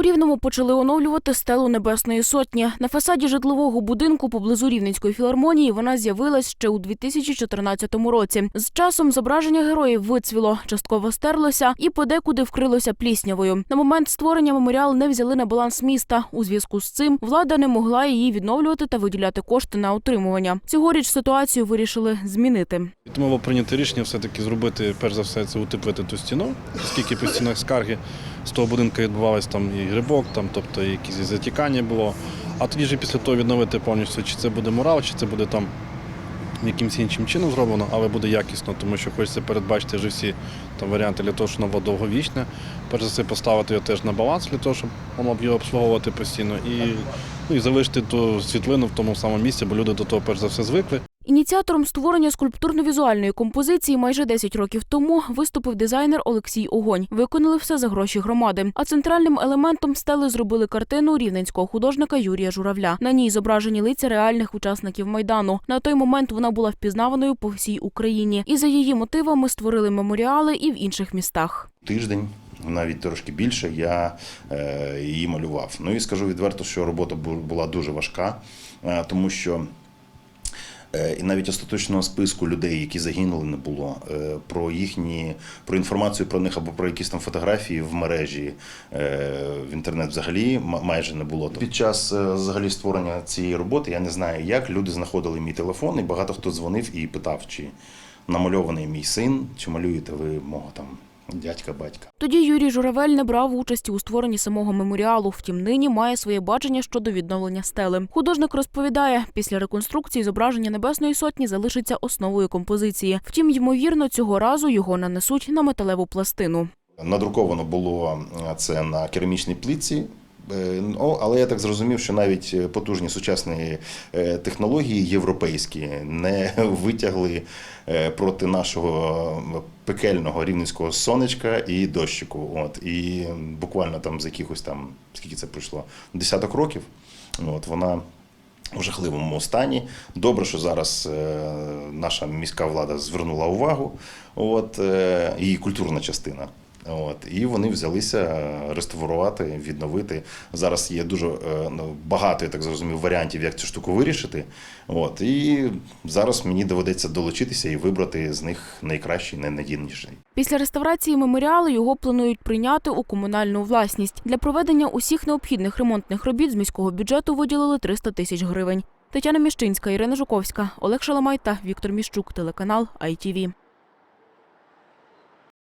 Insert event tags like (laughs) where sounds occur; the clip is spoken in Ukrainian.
У Рівному почали оновлювати стелу Небесної Сотні. На фасаді житлового будинку поблизу Рівненської філармонії вона з'явилась ще у 2014 році. З часом зображення героїв вицвіло, частково стерлося і подекуди вкрилося пліснявою. На момент створення меморіал не взяли на баланс міста. У зв'язку з цим влада не могла її відновлювати та виділяти кошти на утримування. Цьогоріч ситуацію вирішили змінити. Тому було прийнято рішення все-таки зробити, перш за все, це утеплити ту стіну, оскільки по стінах скарги з того будинку відбувалось там і грибок, там, тобто якісь затікання було. А тоді вже після того відновити повністю, чи це буде мурал, чи це буде там якимось іншим чином зроблено, але буде якісно, тому що хочеться передбачити вже всі там варіанти для того, щоб воно було довговічне. Перш за все поставити його теж на баланс для того, щоб воно його обслуговувати постійно. І, ну, і залишити ту світлину в тому самому місці, бо люди до того перш за все звикли. Ініціатором створення скульптурно-візуальної композиції майже 10 років тому виступив дизайнер Олексій Огонь. Виконали все за гроші громади. А центральним елементом стели зробили картину рівненського художника Юрія Журавля. На ній зображені лиця реальних учасників майдану. На той момент вона була впізнаваною по всій Україні. І за її мотивами створили меморіали і в інших містах. тиждень, навіть трошки більше, я е, її малював. Ну і скажу відверто, що робота була дуже важка, е, тому що. Е, І навіть остаточного списку людей, які загинули, не було. Е, Про їхні про інформацію про них або про якісь там фотографії в мережі е, в інтернет взагалі майже не було. Під час взагалі створення цієї роботи я не знаю, як люди знаходили мій телефон, і багато хто дзвонив і питав, чи намальований мій син, чи малюєте ви мого там дядька, батька. Тоді Юрій Журавель не брав участі у створенні самого меморіалу. Втім, нині має своє бачення щодо відновлення стели. Художник розповідає, після реконструкції зображення Небесної сотні залишиться основою композиції. Втім, ймовірно, цього разу його нанесуть на металеву пластину. Надруковано було е, це на керамічній плитці. Е, ну, Але я так зрозумів, що навіть е, потужні сучасні е, технології європейські не (laughs) витягли проти нашого пекельного рівненського сонечка і дощику. От і буквально там за якихось там скільки це пройшло десяток років. От вона у жахливому стані. Добре, що зараз наша міська влада звернула увагу, от, її культурна частина. От, і вони взялися реставрувати, відновити. Зараз є дуже е, ну, багато, я так зрозумів, варіантів, як цю штуку вирішити. От, і зараз мені доведеться долучитися і вибрати з них найкращий, найнадійніший. Після реставрації меморіалу його планують прийняти у комунальну власність. Для проведення усіх необхідних ремонтних робіт з міського бюджету виділили 300 тисяч гривень. Тетяна Міщинська, Ірина Жуковська, Олег Шаламай та Віктор Міщук, телеканал ITV.